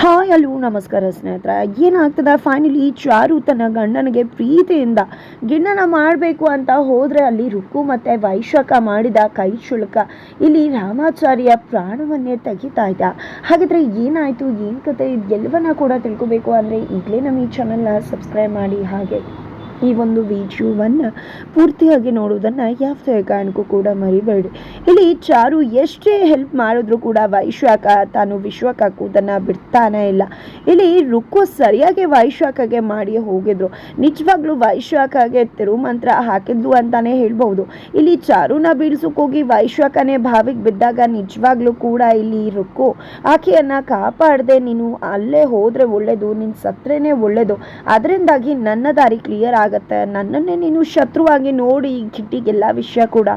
Hi ಅಲ್ಲೂ ನಮಸ್ಕಾರ ಸ್ನೇಹಿತರ. ಏನಾಗ್ತದೆ? ಫೈನಲಿ ಚಾರು ತನ್ನ ಗಂಡನಿಗೆ ಪ್ರೀತಿಯಿಂದ ಗಿಣ್ಣನ ಮಾಡಬೇಕು ಅಂತ ಹೋದರೆ ಅಲ್ಲಿ ರುಕ್ಕು ಮತ್ತು ವೈಶಾಖ ಮಾಡಿದ ಕೈ ಶುಲ್ಕ. ಇಲ್ಲಿ ರಾಮಾಚಾರ್ಯ ಪ್ರಾಣವನ್ನೇ ತೆಗಿತಾ ಇದ್ದ. ಹಾಗಿದ್ರೆ ಏನಾಯಿತು? ಏನು ಕತೆ? ಎಲ್ಲವನ್ನ ಕೂಡ ತಿಳ್ಕೊಬೇಕು ಅಂದರೆ ಈಗಲೇ ನಮ್ಮ ಈ ಚಾನಲ್ನ ಸಬ್ಸ್ಕ್ರೈಬ್ ಮಾಡಿ ಹಾಗೆ. ಈ ಒಂದು ವಿಡಿಯೋವನ್ನು ಪೂರ್ತಿಯಾಗಿ ನೋಡೋದನ್ನು ಯಾವುದೇ ಕಾರಣಕ್ಕೂ ಕೂಡ ಮರಿಬೇಡಿ. ಇಲ್ಲಿ ಚಾರು ಎಷ್ಟೇ ಹೆಲ್ಪ್ ಮಾಡಿದ್ರು ಕೂಡ ವೈಶಾಖ ತಾನು ವಿಶ್ವಕ ಹಾಕುವುದನ್ನು ಬಿಡ್ತಾನೆ ಇಲ್ಲ. ಇಲ್ಲಿ ರುಕ್ಕು ಸರಿಯಾಗಿ ವೈಶಾಖಗೆ ಮಾಡಿ ಹೋಗಿದ್ರು. ನಿಜವಾಗ್ಲೂ ವೈಶಾಖಗೆ ತಿರುಮಂತ್ರ ಹಾಕಿದ್ಲು ಅಂತಾನೆ ಹೇಳ್ಬಹುದು. ಇಲ್ಲಿ ಚಾರುನ ಬೀಳ್ಸೋಕೋಗಿ ವೈಶ್ವಾಕನೇ ಬಾವಿಗೆ ಬಿದ್ದಾಗ ನಿಜವಾಗ್ಲೂ ಕೂಡ ಇಲ್ಲಿ ರುಕ್ಕು, ಆಕೆಯನ್ನ ಕಾಪಾಡದೆ, ನೀನು ಅಲ್ಲೇ ಹೋದ್ರೆ ಒಳ್ಳೇದು, ನಿನ್ ಸತ್ರೇನೆ ಒಳ್ಳೇದು. ಅದರಿಂದಾಗಿ ನನ್ನ ದಾರಿ ಕ್ಲಿಯರ್ ಆಗತ್ತೆ ನನ್ನನ್ನೇ ನೀನು ಶತ್ರುವಾಗಿ ನೋಡಿ ಈ ಕಿಟ್ಟಿಗೆಲ್ಲ ವಿಷಯ ಕೂಡ.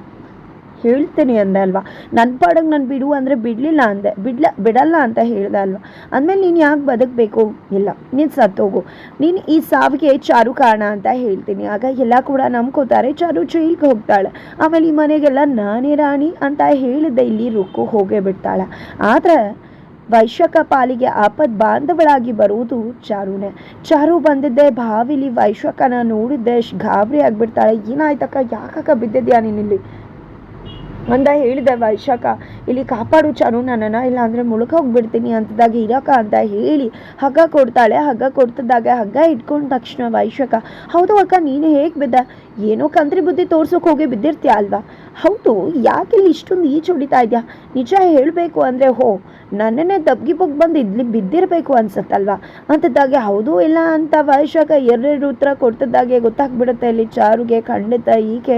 ಹೇಳ್ತೀನಿ ಅಂದೆ ಅಲ್ವಾ? ನನ್ನ ಪಾಡಕ್ಕೆ ನಾನು ಬಿಡು ಅಂದರೆ ಬಿಡಲಿಲ್ಲ ಅಂದೆ. ಬಿಡ್ಲ, ಬಿಡಲ್ಲ ಅಂತ ಹೇಳ್ದೆ ಅಲ್ವಾ? ಅಂದಮೇಲೆ ನೀನು ಯಾಕೆ ಬದುಕಬೇಕು? ಇಲ್ಲ, ನೀನು ಸತ್ತೋಗು ನೀನು ಈ ಸಾವಿಗೆ ಚಾರು ಕಾರಣ ಅಂತ ಹೇಳ್ತೀನಿ. ಆಗ ಎಲ್ಲ ಕೂಡ ನಂಬ್ಕೋತಾರೆ. ಚಾರು ಜೈಲ್ಗೆ ಹೋಗ್ತಾಳೆ. ಆಮೇಲೆ ಈ ಮನೆಗೆಲ್ಲ ನಾನೇ ರಾಣಿ ಅಂತ ಹೇಳಿದ್ದೆ. ಇಲ್ಲಿ ರುಕ್ಕು ಹೋಗೇ ಬಿಡ್ತಾಳೆ. ಆದರೆ ವೈಶ್ಯಕ ಪಾಲಿಗೆ ಆಪದ್ ಬಾಂಧವಳಾಗಿ ಬರುವುದು ಚಾರುನೆ ಚಾರು ಬಂದಿದ್ದೆ, ಬಾವಿಲಿ ವೈಶಕನ ನೋಡಿದ್ದೆ, ಗಾಬರಿ ಆಗ್ಬಿಡ್ತಾಳೆ. ಏನಾಯ್ತಕ್ಕ, ಯಾಕಕ್ಕ ಬಿದ್ದಿದ್ಯಾ ನೀನಿಲ್ಲಿ ಅಂದ ಹೇಳಿದೆ ವೈಶಾಖ ಇಲ್ಲಿ ಕಾಪಾಡು ಚಾರು ನನ್ನನ್ನು ಇಲ್ಲ ಅಂದರೆ ಮುಳುಗ ಹೋಗ್ಬಿಡ್ತೀನಿ ಅಂತದಾಗ ಇರಕ ಅಂತ ಹೇಳಿ ಹಗ್ಗ ಕೊಡ್ತಾಳೆ. ಹಗ್ಗ ಕೊಡ್ತಿದ್ದಾಗ, ಹಗ್ಗ ಇಟ್ಕೊಂಡ ತಕ್ಷಣ ವೈಶಾಖ ಹೌದು ಅಕ್ಕ, ನೀನು ಹೇಗೆ ಬಿದ್ದ? ಏನೋ ಕಂತ್ರಿ ಬುದ್ಧಿ ತೋರ್ಸೋಕೆ ಹೋಗಿ ಬಿದ್ದಿರ್ತೀಯ ಅಲ್ವಾ? ಹೌದು, ಯಾಕೆ ಇಲ್ಲಿ ಇಷ್ಟೊಂದು ಈಚ್ ಹೊಡಿತಾ ಇದೆಯಾ? ನಿಜ ಹೇಳಬೇಕು ಅಂದರೆ ಹೋ, ನನ್ನನ್ನೇ ದಬ್ಗಿ ಬಗ್ ಬಂದು ಇಲ್ಲಿ ಬಿದ್ದಿರಬೇಕು ಅನ್ಸತ್ತಲ್ವಾ? ಅಂಥದ್ದಾಗೆ ಹೌದು ಇಲ್ಲ ಅಂತ ವಾಯುಶಾಖ ಎರಡೆರಡು ಉತ್ತರ ಕೊಡ್ತಿದ್ದಾಗೆ ಗೊತ್ತಾಗ್ಬಿಡುತ್ತೆ ಇಲ್ಲಿ ಚಾರುಗೆ, ಖಂಡಿತ ಈಕೆ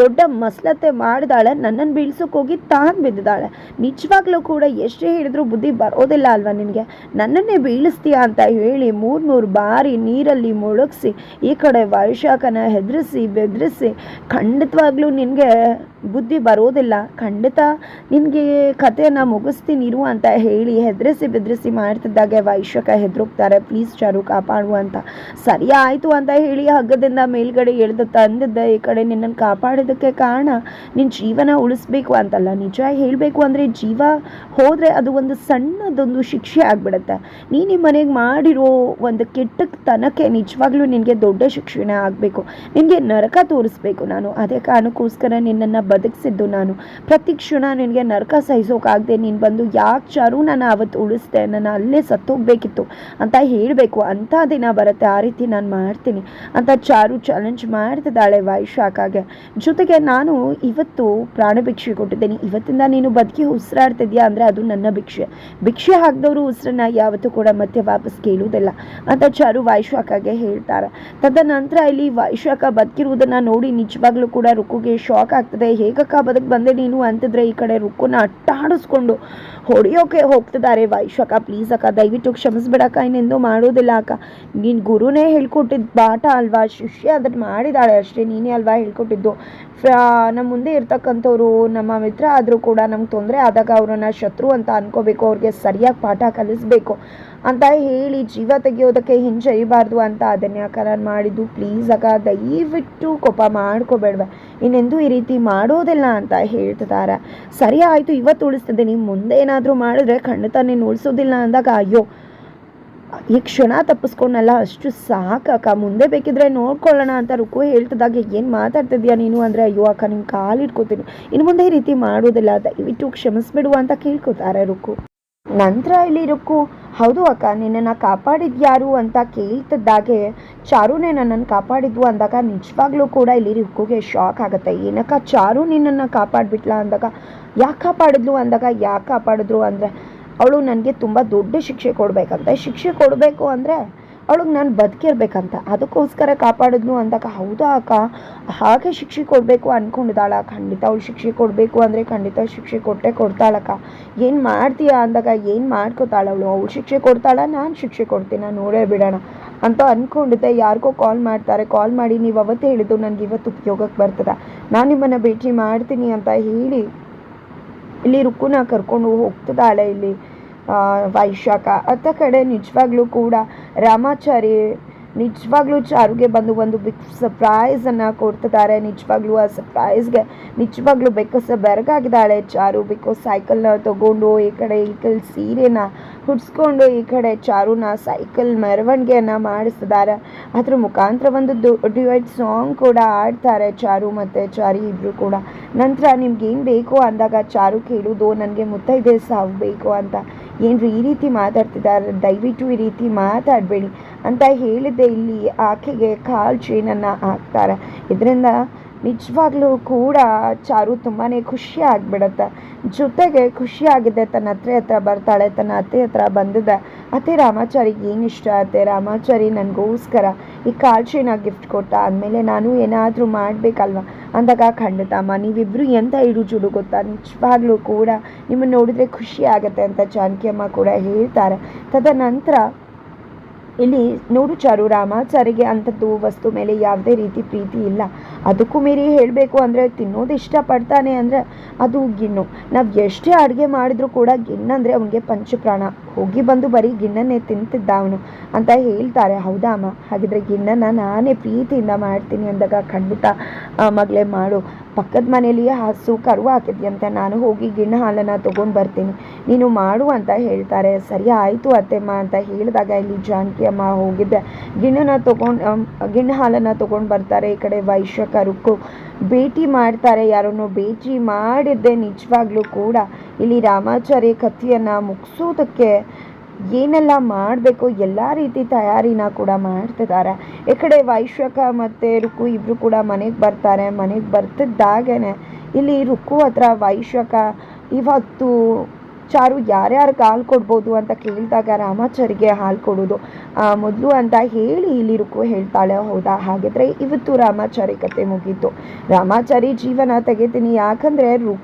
ದೊಡ್ಡ ಮಸ್ಲತೆ ಮಾಡಿದಾಳೆ ನನ್ನನ್ನು ಬೀಳ್ಸೋಕೆ ಹೋಗಿ ತಾನು ಬಿದ್ದಿದ್ದಾಳೆ. ನಿಜವಾಗ್ಲೂ ಕೂಡ ಎಷ್ಟೇ ಹೇಳಿದ್ರು ಬುದ್ಧಿ ಬರೋದಿಲ್ಲ ಅಲ್ವಾ ನಿನಗೆ? ನನ್ನನ್ನೇ ಬೀಳಿಸ್ತೀಯಾ ಅಂತ ಹೇಳಿ ಮೂರು ಮೂರು ಬಾರಿ ನೀರಲ್ಲಿ ಮುಳುಗಿಸಿ ಈ ಕಡೆ ವೈಶಾಖನ ಹೆದರಿಸಿ, ಬೆದರಿಸಿ ಖಂಡಿತವಾಗ್ಲೂ ನಿನಗೆ ಬುದ್ಧಿ ಬರೋದಿಲ್ಲ. ಖಂಡಿತ ನಿನಗೆ ಕಥೆಯನ್ನು ಮುಗಿಸ್ತೀನಿ ಇರು ಅಂತ ಹೇಳಿ ಹೆದರಿಸಿ ಬೆದರಿಸಿ ಮಾಡ್ತಿದ್ದಾಗೆ ವೈಶ್ಯಕ ಹೆದರುಕ್ತಾರೆ ಪ್ಲೀಸ್ ಚಾರು, ಕಾಪಾಡು ಅಂತ. ಸರಿ ಆಯಿತು ಅಂತ ಹೇಳಿ ಹಗ್ಗದಿಂದ ಮೇಲ್ಗಡೆ ಎಳೆದು ತಂದಿದ್ದ. ಈ ಕಡೆ ನಿನ್ನನ್ನು ಕಾಪಾಡೋದಕ್ಕೆ ಕಾರಣ ನಿನ್ನ ಜೀವನ ಉಳಿಸ್ಬೇಕು ಅಂತಲ್ಲ. ನಿಜ ಹೇಳಬೇಕು ಅಂದರೆ ಜೀವ ಹೋದರೆ ಅದು ಒಂದು ಸಣ್ಣದೊಂದು ಶಿಕ್ಷೆ ಆಗಿಬಿಡುತ್ತೆ. ನೀನು ನಿಮ್ಮ ಮನೆಗೆ ಮಾಡಿರೋ ಒಂದು ಕೆಟ್ಟತನಕ್ಕೆ ನಿಜವಾಗ್ಲೂ ನಿನಗೆ ದೊಡ್ಡ ಶಿಕ್ಷೆನೇ ಆಗಬೇಕು. ನಿನಗೆ ನರಕ ತೋರಿಸ್ಬೇಕು ನಾನು. ಅದೇ ಕಾರಣಕ್ಕೋಸ್ಕರ ನಿನ್ನನ್ನು ಬದುಕಿಸಿದ್ದು ನಾನು. ಪ್ರತಿ ಕ್ಷಣ ನಿನಗೆ ನರಕ ಸಹಿಸೋಕ್ಕಾಗದೆ ನೀನು ಬಂದು ಯಾಕೆ ಚಾರು ನಾನು ಅವತ್ತು ಉಳಿಸ್ದೆ? ನಾನು ಅಲ್ಲೇ ಸತ್ತೋಗ್ಬೇಕಿತ್ತು. ಅಂತ ಹೇಳಬೇಕು. ಅಂಥ ದಿನ ಬರುತ್ತೆ. ಆ ರೀತಿ ನಾನು ಮಾಡ್ತೀನಿ. ಅಂತ ಚಾರು ಚಾಲೆಂಜ್ ಮಾಡ್ತಿದ್ದಾಳೆ ವೈಶಾಖಾಗೆ. ಜೊತೆಗೆ ನಾನು ಇವತ್ತು ಪ್ರಾಣ ಭಿಕ್ಷೆ ಕೊಟ್ಟಿದ್ದೀನಿ. ಇವತ್ತಿಂದ ನೀನು ಬದುಕಿ ಉಸಿರಾಡ್ತಿದ್ಯಾ ಅಂದರೆ ಅದು ನನ್ನ ಭಿಕ್ಷೆ. ಭಿಕ್ಷೆ ಹಾಕಿದವರು ಉಸಿರನ್ನ ಯಾವತ್ತೂ ಕೂಡ ಮತ್ತೆ ವಾಪಸ್ ಕೇಳುವುದಿಲ್ಲ ಅಂತ ಚಾರು ವೈಶಾಖಾಗೆ ಹೇಳ್ತಾರೆ. ತದನಂತರ ಇಲ್ಲಿ ವೈಶಾಖ ಬದುಕಿರುವುದನ್ನು ನೋಡಿ ನಿಜವಾಗ್ಲೂ ಕೂಡ ರುಕ್ಕುಗೆ ಶಾಕ್ ಆಗ್ತದೆ. ಹೇಗಕ್ಕ ಬದಕ್ ಬಂದೆ ನೀನು ಅಂತಿದ್ರೆ ಈ ಕಡೆ ರುಕ್ಕುನ ಅಟ್ಟಾಡಿಸ್ಕೊಂಡು ಹೊಡೆಯೋಕೆ ಹೋಗ್ತಿದ್ದಾರೆ. ವೈಶಾಖ ಪ್ಲೀಸ್ ಅಕ್ಕ, ದಯವಿಟ್ಟು ಕ್ಷಮಿಸ್ಬಿಡಕ್ಕ, ಇನ್ನೆಂದು ಮಾಡೋದಿಲ್ಲ ಅಕ್ಕ. ನೀನು ಗುರುನೇ ಹೇಳ್ಕೊಟ್ಟಿದ್ ಬಾಟ ಅಲ್ವಾ? ಶಿಷ್ಯ ಅದನ್ನ ಮಾಡಿದಾಳೆ ಅಷ್ಟೇ, ನೀನೇ ಅಲ್ವಾ ಹೇಳ್ಕೊಟ್ಟಿದ್ದು? ನಮ್ಮ ಮುಂದೆ ಇರ್ತಕ್ಕಂಥವ್ರು, ನಮ್ಮ ಮಿತ್ರ ಆದರೂ ಕೂಡ ನಮ್ಗೆ ತೊಂದರೆ ಆದಾಗ ಅವ್ರನ್ನ ಶತ್ರು ಅಂತ ಅನ್ಕೋಬೇಕು, ಅವ್ರಿಗೆ ಸರಿಯಾಗಿ ಪಾಠ ಕಲಿಸ್ಬೇಕು ಅಂತ ಹೇಳಿ ಜೀವ ತೆಗೆಯೋದಕ್ಕೆ ಹಿಂಜರಿಬಾರ್ದು ಅಂತ ಅದನ್ಯಾಕಾರ ಮಾಡಿದ್ದು. ಪ್ಲೀಸ್ ಅಕ್ಕ, ದಯವಿಟ್ಟು ಕೋಪ ಮಾಡ್ಕೋಬೇಡ್ವೆ. ಇನ್ನೆಂದು ಈ ರೀತಿ ಮಾಡೋದಿಲ್ಲ ಅಂತ ಹೇಳ್ತಿದ್ದಾರೆ. ಸರಿ ಆಯಿತು, ಇವತ್ತು ಉಳಿಸ್ತಿದ್ದೀನಿ ಮುಂದೆ ಏನಾದರೂ ಮಾಡಿದ್ರೆ ಖಂಡಿತ ನೀನು ಉಳಿಸೋದಿಲ್ಲ ಅಂದಾಗ, ಅಯ್ಯೋ, ಈ ಕ್ಷಣ ತಪ್ಪಿಸ್ಕೊಂಡಲ್ಲ ಅಷ್ಟು ಸಾಕಕ್ಕ ಮುಂದೆ ಬೇಕಿದ್ರೆ ನೋಡ್ಕೊಳ್ಳೋಣ ಅಂತ ರುಕು ಹೇಳ್ತಿದಾಗ ಏನು ಮಾತಾಡ್ತಿದ್ಯಾ ನೀನು? ಅಂದರೆ, ಅಯ್ಯೋ, ಅಕ್ಕ ನಿನ್ನ ಕಾಲು ಇಟ್ಕೋತೀನಿ ಇನ್ನು ಮುಂದೆ ಈ ರೀತಿ ಮಾಡೋದಿಲ್ಲ. ದಯವಿಟ್ಟು ಕ್ಷಮಿಸ್ಬಿಡು ಅಂತ ಕೇಳ್ಕೊತಾರೆ ರುಕು ನಂತರ ಇಲ್ಲಿ ರುಕ್ಕು ಹೌದು ಅಕ್ಕ, ನಿನ್ನನ್ನು ಕಾಪಾಡಿದ್ ಯಾರು ಅಂತ ಕೇಳ್ತಿದ್ದಾಗೆ, ಚಾರುನೇ ನನ್ನನ್ನು ಕಾಪಾಡಿದ್ವು ಅಂದಾಗ ನಿಜವಾಗ್ಲೂ ಕೂಡ ಇಲ್ಲಿ ರುಕ್ಕುಗೆ ಶಾಕ್ ಆಗುತ್ತೆ. ಏನಕ್ಕ ಚಾರು ನಿನ್ನನ್ನು ಕಾಪಾಡಿಬಿಟ್ಲಾ ಅಂದಾಗ? ಯಾಕೆ ಕಾಪಾಡಿದ್ಲು ಅಂದಾಗ, ಯಾಕೆ ಕಾಪಾಡಿದ್ರು ಅಂದರೆ, ಅವಳು ನನಗೆ ತುಂಬ ದೊಡ್ಡ ಶಿಕ್ಷೆ ಕೊಡಬೇಕಂತೆ. ಶಿಕ್ಷೆ ಕೊಡಬೇಕು ಅಂದರೆ ಅವಳಿಗೆ ನಾನು ಬದುಕಿರ್ಬೇಕಂತ. ಅದಕ್ಕೋಸ್ಕರ ಕಾಪಾಡಿದ್ನು ಅಂದಾಗ, ಹೌದಾ ಅಕ್ಕ? ಹಾಗೆ ಶಿಕ್ಷೆ ಕೊಡಬೇಕು ಅಂದ್ಕೊಂಡಿದ್ದಾಳ ಖಂಡಿತ ಅವಳು ಶಿಕ್ಷೆ ಕೊಡಬೇಕು ಅಂದರೆ ಖಂಡಿತ ಶಿಕ್ಷೆ ಕೊಟ್ಟೆ ಕೊಡ್ತಾಳಕ್ಕ. ಏನು ಮಾಡ್ತೀಯ? ಅಂದಾಗ, ಏನು ಮಾಡ್ಕೊತಾಳ ಅವಳು? ಅವಳು ಶಿಕ್ಷೆ ಕೊಡ್ತಾಳ? ನಾನು ಶಿಕ್ಷೆ ಕೊಡ್ತೀನಿ? ನೋಡೇ ಬಿಡೋಣ. ಅಂತ ಅಂದ್ಕೊಂಡಿದ್ದೆ ಯಾರಿಗೋ ಕಾಲ್ ಮಾಡ್ತಾರೆ. ಕಾಲ್ ಮಾಡಿ ನೀವು ಅವತ್ತೇ ಹೇಳಿದ್ದು ನನಗೆ ಇವತ್ತು ಉಪಯೋಗಕ್ಕೆ ಬರ್ತದೆ. ನಾನು ನಿಮ್ಮನ್ನು ಭೇಟಿ ಮಾಡ್ತೀನಿ ಅಂತ ಹೇಳಿ, ಇಲ್ಲಿ ರುಕ್ಕುನ ಕರ್ಕೊಂಡು ಹೋಗ್ತದಾಳೆ ಇಲ್ಲಿ. ವೈಶಾಖ. ಅತ್ತ ಕಡೆ ನಿಜವಾಗ್ಲೂ ಕೂಡ ರಾಮಾಚಾರಿ, ನಿಜವಾಗ್ಲೂ ಚಾರುಗೆ ಬಂದು ಒಂದು ಬಿಗ್ ಸರ್ಪ್ರೈಸನ್ನು ಕೊಡ್ತಿದ್ದಾರೆ. ನಿಜವಾಗ್ಲೂ ಆ ಸರ್ಪ್ರೈಸ್ಗೆ ನಿಜವಾಗ್ಲೂ ಬೇಕಸ ಬೆರಗಾಗಿದ್ದಾಳೆ ಚಾರು ಬಿಕಾಸ್ ಸೈಕಲ್ನ ತಗೊಂಡು ಈ ಕಡೆ ಈ ಕಡೆ ಸೀರೆನ ಹುಡ್ಸ್ಕೊಂಡು ಈ ಕಡೆ ಚಾರುನ ಸೈಕಲ್ ಮೆರವಣಿಗೆಯನ್ನು ಮಾಡಿಸ್ತಿದ್ದಾರೆ. ಅದ್ರ ಮುಖಾಂತರ ಒಂದು ಡ್ಯುಯೆಟ್ ಸಾಂಗ್ ಕೂಡ ಆಡ್ತಾರೆ ಚಾರು ಮತ್ತು ಚಾರಿ ಇಬ್ಬರು ಕೂಡ. ನಂತರ ನಿಮ್ಗೆ ಏನು ಬೇಕು ಅಂದಾಗ ಚಾರು ಕೇಳೋದು, ನನಗೆ ಮುತ್ತೈದೆ ಸಾವು ಬೇಕು ಅಂತ. ಏನ್ರಿ ಈ ರೀತಿ ಮಾತಾಡ್ತಿದ್ದಾರೆ? ದಯವಿಟ್ಟು ಈ ರೀತಿ ಮಾತಾಡಬೇಡಿ ಅಂತ ಹೇಳಿದ್ದೆ. ಇಲ್ಲಿ ಆಕೆಗೆ ಕಾಲ್ ಚೈನನ್ನು ಹಾಕ್ತಾರೆ. ಇದರಿಂದ ನಿಜವಾಗ್ಲೂ ಕೂಡ ಚಾರು ತುಂಬಾ ಖುಷಿ ಆಗಿಬಿಡತ್ತೆ. ಜೊತೆಗೆ ಖುಷಿಯಾಗಿದೆ ತನ್ನ ಅತ್ತೆ ಹತ್ರ ಬರ್ತಾಳೆ. ತನ್ನ ಅತ್ತೆ ಹತ್ರ ಬಂದಿದ್ದೆ ಅತ್ತೆ ರಾಮಾಚಾರಿಗೆ ಏನು ಇಷ್ಟ ಅತ್ತೆ? ರಾಮಾಚಾರಿ, ನನಗೋಸ್ಕರ ಈ ಕಾಲ್ ಚೈನ ಗಿಫ್ಟ್ ಕೊಟ್ಟ. ಆದಮೇಲೆ ನಾನು ಏನಾದರೂ ಮಾಡಬೇಕಲ್ವ? ಅಂದಾಗ ಖಂಡಿತ, ಅಮ್ಮ ನೀವಿಬ್ಬರು ಎಂಥ ಇಡು ಜುಡು ಗೊತ್ತಾ? ನಿಜವಾಗ್ಲೂ ಕೂಡ ನಿಮ್ಮನ್ನು ನೋಡಿದ್ರೆ ಖುಷಿ ಆಗುತ್ತೆ ಅಂತ ಜಾನಕಿ ಅಮ್ಮ ಕೂಡ ಹೇಳ್ತಾರೆ. ತದನಂತರ ಇಲ್ಲಿ ನೋಡು ಚಾರು ರಾಮಾಚಾರಿಗೆ ಅಂಥದ್ದು ವಸ್ತು ಮೇಲೆ ಯಾವುದೇ ರೀತಿ ಪ್ರೀತಿ ಇಲ್ಲ. ಅದಕ್ಕೂ ಮೀರಿ ಹೇಳಬೇಕು ಅಂದರೆ ತಿನ್ನೋದು ಇಷ್ಟಪಡ್ತಾನೆ ಅಂದರೆ ಅದು ಗಿಣ್ಣು. ನಾವು ಎಷ್ಟೇ ಅಡುಗೆ ಮಾಡಿದ್ರು ಕೂಡ ಗಿಣ್ಣಂದರೆ ಅವನಿಗೆ ಪಂಚಪ್ರಾಣ. ಹೋಗಿ ಬಂದು ಬರೀ ಗಿಣ್ಣನ್ನೇ ತಿಂತಿದ್ದ ಅವನು ಅಂತ ಹೇಳ್ತಾರೆ. ಹೌದಾ ಅಮ್ಮ? ಹಾಗಿದ್ರೆ ಗಿಣ್ಣನ ನಾನೇ ಪ್ರೀತಿಯಿಂದ ಮಾಡ್ತೀನಿ ಅಂದಾಗ ಖಂಡಿತ ಮಗಳೇ ಮಾಡು. ಪಕ್ಕದ ಮನೇಲಿ ಹಸು ಕರು ಹಾಕಿದ್ಯಂತೆ. ನಾನು ಹೋಗಿ ಗಿಣ್ಣ ಹಾಲನ್ನು ತೊಗೊಂಡು ಬರ್ತೀನಿ. ನೀನು ಮಾಡು ಅಂತ ಹೇಳ್ತಾರೆ. ಸರಿ ಆಯಿತು ಅತ್ತೆಮ್ಮ ಅಂತ ಹೇಳಿದಾಗ ಇಲ್ಲಿ ಜಾನಕಿ ಅಮ್ಮ ಹೋಗಿದ್ದೆ. ಗಿಣ್ಣನ ತೊಗೊಂಡು ಗಿಣ್ಣ ಹಾಲನ್ನು ತೊಗೊಂಡು ಬರ್ತಾರೆ. ಈ ಕಡೆ ವೈಶ್ಯ, ಕರುಕು ಭೇಟಿ ಮಾಡ್ತಾರೆ. ಯಾರನ್ನು ಭೇಟಿ ಮಾಡಿದ್ದೆ ನಿಜವಾಗ್ಲೂ ಕೂಡ. ಇಲ್ಲಿ ರಾಮಾಚಾರಿ ಕಥೆಯನ್ನು ಮುಗಿಸೋದಕ್ಕೆ ಏನೆಲ್ಲ ಮಾಡಬೇಕು ಎಲ್ಲ ರೀತಿ ತಯಾರಿನ ಕೂಡ ಮಾಡ್ತಿದ್ದಾರೆ. ಈ ಕಡೆ ವೈಶಕ ಮತ್ತು ರುಕು ಇಬ್ಬರು ಕೂಡ ಮನೆಗೆ ಬರ್ತಾರೆ. ಮನೆಗೆ ಬರ್ತಿದ್ದಾಗೇ ಇಲ್ಲಿ ರುಕು ಹತ್ರ ವೈಶ್ಯಕ ಇವತ್ತು ಚಾರು ಯಾರ್ಯಾರು ಹಾಲು ಕೊಡ್ಬೋದು ಅಂತ ಕೇಳಿದಾಗ ರಾಮಾಚಾರಿಗೆ ಹಾಲು ಕೊಡೋದು. ಮೊದಲು ಅಂತ ಹೇಳಿ ಇಲ್ಲಿ ರುಕು ಹೇಳ್ತಾಳೆ, ಹೌದಾ? ಹಾಗಿದ್ರೆ ಇವತ್ತು ರಾಮಾಚಾರಿ ಕತೆ ಮುಗೀತು. ರಾಮಾಚಾರಿ ಜೀವನ ತೆಗಿತೀನಿ, ಯಾಕಂದರೆ ರು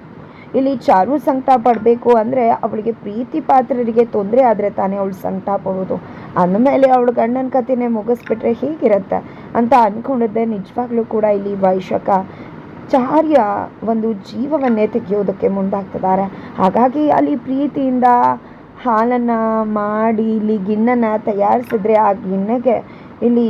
ಇಲ್ಲಿ ಚಾರು ಸಂಕಟ ಪಡಬೇಕು ಅಂದರೆ ಅವಳಿಗೆ ಪ್ರೀತಿ ಪಾತ್ರರಿಗೆ ತೊಂದರೆ ಆದರೆ ತಾನೇ ಅವಳು ಸಂಕಟ ಪಡೋದು. ಅಂದಮೇಲೆ ಅವಳು ಗಂಡನ ಕಥೆನೇ ಮುಗಿಸ್ಬಿಟ್ರೆ ಹೀಗಿರುತ್ತೆ ಅಂತ ಅಂದ್ಕೊಂಡಿದ್ದೆ ನಿಜವಾಗ್ಲೂ ಕೂಡ ಇಲ್ಲಿ ವೈಶಕ ಚಾರ್ಯ ಒಂದು ಜೀವವನ್ನೇ ತೆಗೆಯೋದಕ್ಕೆ ಮುಂದಾಗ್ತಿದ್ದಾರೆ. ಹಾಗಾಗಿ ಅಲ್ಲಿ ಪ್ರೀತಿಯಿಂದ ಹಾಲನ್ನು ಮಾಡಿ ಇಲ್ಲಿ ಗಿಣ್ಣನ್ನು ತಯಾರಿಸಿದ್ರೆ ಆ ಗಿಣ್ಣಗೆ ಇಲ್ಲಿ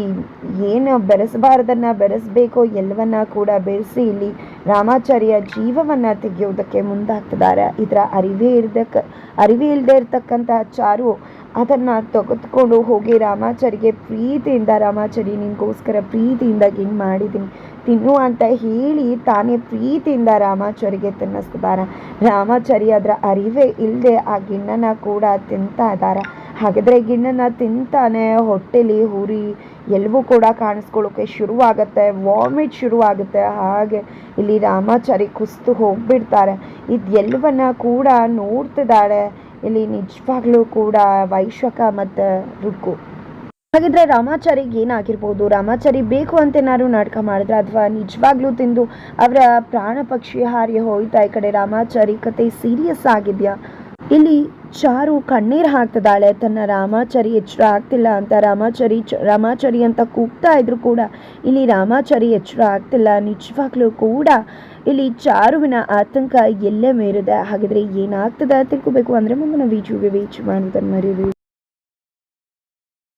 ಏನು ಬೆರೆಸಬಾರ್ದನ್ನು ಬೆರೆಸಬೇಕೋ ಎಲ್ಲವನ್ನ ಕೂಡ ಬೆರೆಸಿ ಇಲ್ಲಿ ರಾಮಾಚಾರ್ಯ ಜೀವವನ್ನು ತೆಗೆಯೋದಕ್ಕೆ ಮುಂದಾಗ್ತಿದ್ದಾರೆ. ಇದರ ಅರಿವೇ ಇರ್ದಕ್ಕೆ ಅರಿವೇ ಇಲ್ಲದೆ ಇರತಕ್ಕಂತಹ ಚಾರು ಅದನ್ನು ತೆಗೆದುಕೊಂಡು ಹೋಗಿ ರಾಮಾಚಾರಿಗೆ ಪ್ರೀತಿಯಿಂದ ರಾಮಾಚಾರಿ ನಿನಗೋಸ್ಕರ ಪ್ರೀತಿಯಿಂದ ಹಿಂಗೆ ಮಾಡಿದ್ದೀನಿ ತಿನ್ನು ಅಂತ ಹೇಳಿ ತಾನೇ ಪ್ರೀತಿಯಿಂದ ರಾಮಾಚಾರಿಗೆ ತಿನ್ನಿಸ್ತಿದ್ದಾರೆ. ರಾಮಾಚಾರಿ ಅದರ ಅರಿವೇ ಇಲ್ಲದೆ ಆ ಗಿಣ್ಣನ ಕೂಡ ತಿಂತಾ ಇದ್ದಾರೆ. ಹಾಗಾದರೆ ಗಿಣ್ಣನ ತಿಂತಾನೆ ಹೊಟ್ಟೆಲಿ ಹುರಿ ಎಲ್ಲವೂ ಕೂಡ ಕಾಣಿಸ್ಕೊಳ್ಳೋಕೆ ಶುರುವಾಗುತ್ತೆ ವಾಮಿಟ್ ಶುರುವಾಗುತ್ತೆ. ಹಾಗೆ ಇಲ್ಲಿ ರಾಮಾಚಾರಿ ಕುಸ್ತು ಹೋಗ್ಬಿಡ್ತಾರೆ. ಇದೆಲ್ಲವನ್ನ ಕೂಡ ನೋಡ್ತಿದ್ದಾಳೆ ಇಲ್ಲಿ ನಿಜವಾಗ್ಲೂ ಕೂಡ ವೈಶ್ವಕ ಮತ್ತು ರುಕ್ಕು. ಹಾಗಿದ್ರೆ ರಾಮಾಚಾರಿಗೆ ಏನಾಗಿರ್ಬೋದು? ರಾಮಾಚಾರಿ ಬೇಕು ಅಂತ ಏನಾದ್ರು ನಾಟಕ ಮಾಡಿದ್ರೆ ಅಥವಾ ನಿಜವಾಗ್ಲೂ ತಿಂದು ಅವರ ಪ್ರಾಣ ಪಕ್ಷಿ ಹಾರಿ ಹೋಯ್ತಾ ಈ ಕಡೆ ರಾಮಾಚಾರಿ, ಕತೆ ಸೀರಿಯಸ್ ಆಗಿದೆಯಾ? ಇಲ್ಲಿ ಚಾರು ಕಣ್ಣೀರು ಹಾಕ್ತದಾಳೆ ತನ್ನ ರಾಮಾಚಾರಿ ಎಚ್ಚರ ಆಗ್ತಿಲ್ಲ ಅಂತ. ರಾಮಾಚಾರಿ ರಾಮಾಚಾರಿ ಅಂತ ಕೂಗ್ತಾ ಇದ್ರು ಕೂಡ ಇಲ್ಲಿ ರಾಮಾಚಾರಿ ಎಚ್ಚರ ಆಗ್ತಿಲ್ಲ. ನಿಜವಾಗ್ಲೂ ಕೂಡ ಇಲ್ಲಿ ಚಾರುವಿನ ಆತಂಕ ಎಲ್ಲೇ ಮೀರಿದೆ. ಹಾಗಿದ್ರೆ ಏನಾಗ್ತದೆ ತಿಳ್ಕೋಬೇಕು. ಅಂದ್ರೆ ಮುಂದಿನ ವಿಡಿಯೋಗೆ ವೀಚ್ ಮಾಡೋದನ್ನು ಮರಿಬೇಡಿ